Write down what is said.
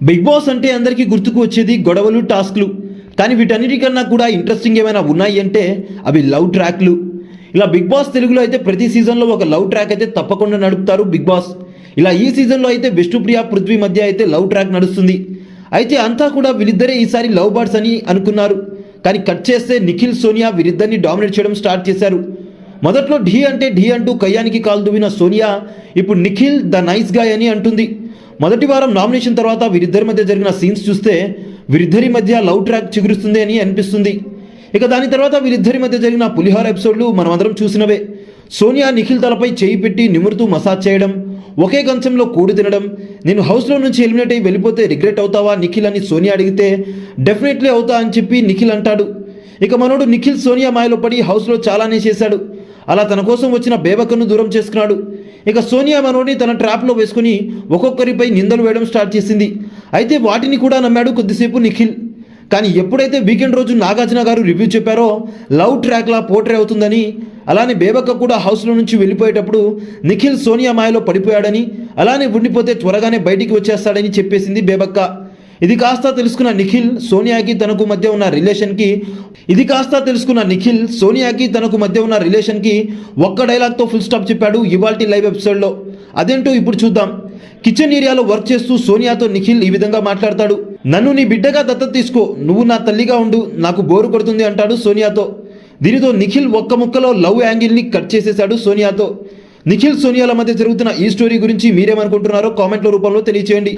Big boss అంటే అందరికీ గుర్తుకు వచ్చేది గొడవలు టాస్క్లు. కానీ వీటన్నిటికన్నా కూడా ఇంట్రెస్టింగ్ ఏమైనా ఉన్నాయి అంటే అవి లవ్ ట్రాక్లు. ఇలా బిగ్ బాస్ తెలుగులో అయితే ప్రతి సీజన్లో ఒక లవ్ ట్రాక్ అయితే తప్పకుండా నడుపుతారు బిగ్ బాస్. ఇలా ఈ సీజన్లో అయితే విష్ణుప్రియ పృథ్వీ మధ్య అయితే లవ్ ట్రాక్ నడుస్తుంది. అయితే అంతా కూడా వీళ్ళిద్దరే ఈసారి లవ్ బర్డ్స్ అని అనుకున్నారు. కానీ కట్ చేస్తే నిఖిల్ సోనియా వీరిద్దరిని డామినేట్ చేయడం స్టార్ట్ చేశారు. మొదట్లో ఢీ అంటే ఢీ అంటూ కయ్యానికి కాలు దువ్విన సోనియా ఇప్పుడు నిఖిల్ ద నైస్ గాయ్ అని అంటుంది. మొదటి వారం నామినేషన్ తర్వాత వీరిద్దరి మధ్య జరిగిన సీన్స్ చూస్తే వీరిద్దరి మధ్య లవ్ ట్రాక్ చిగురుస్తుంది అని అనిపిస్తుంది. ఇక దాని తర్వాత వీరిద్దరి మధ్య జరిగిన పులిహార ఎపిసోడ్లు మనమందరం చూసినవే. సోనియా నిఖిల్ తలపై చేయి పెట్టి నిమురుతూ మసాజ్ చేయడం ఒకే కంచంలో కూడు తినడం నేను హౌస్లో నుంచి ఎలిమినేట్ అయ్యి వెళ్ళిపోతే రిగ్రెట్ అవుతావా నిఖిల్ అని సోనియా అడిగితే డెఫినెట్లీ అవుతా అని చెప్పి నిఖిల్ అంటాడు. ఇక మనోడు నిఖిల్ సోనియా మాయలో పడి హౌస్లో చాలానే చేశాడు. అలా తన కోసం వచ్చిన బేబకను దూరం చేసుకున్నాడు. ఇక సోనియా మనోని తన ట్రాప్లో వేసుకుని ఒక్కొక్కరిపై నిందలు వేయడం స్టార్ట్ చేసింది. అయితే వాటిని కూడా నమ్మాడు కొద్దిసేపు నిఖిల్. కానీ ఎప్పుడైతే వీకెండ్ రోజు నాగార్జున గారు రివ్యూ చెప్పారో లవ్ ట్రాక్లా పోట్రే అవుతుందని అలానే బేబక్క కూడా హౌస్లో నుంచి వెళ్ళిపోయేటప్పుడు నిఖిల్ సోనియా మాయలో పడిపోయాడని అలానే ఉండిపోతే త్వరగానే బయటికి వచ్చేస్తాడని చెప్పేసింది బేబక్క. ఇది కాస్త తెలుసుకున్న నిఖిల్ సోనియాకి తనకు మధ్య ఉన్న రిలేషన్కి. ఇది కాస్త తెలుసుకున్న నిఖిల్ సోనియాకి తనకు మధ్య ఉన్న రిలేషన్కి ఒక్క డైలాగ్తో ఫుల్ స్టాప్ చెప్పాడు ఇవాల్టి లైవ్ ఎపిసోడ్లో. అదేంటో ఇప్పుడు చూద్దాం. కిచెన్ ఏరియాలో వర్క్ చేస్తూ సోనియాతో నిఖిల్ ఈ విధంగా మాట్లాడతాడు. నన్ను నీ బిడ్డగా దత్తత తీసుకో. నువ్వు నా తల్లిగా ఉండు. నాకు బోరు కొడుతుంది అంటాడు సోనియాతో. దీనితో నిఖిల్ ఒక్క ముక్కలో లవ్ యాంగిల్ని కట్ చేసేశాడు సోనియాతో. నిఖిల్ సోనియాల మధ్య జరుగుతున్న ఈ స్టోరీ గురించి మీరేమనుకుంటున్నారో కామెంట్ల రూపంలో తెలియచేయండి.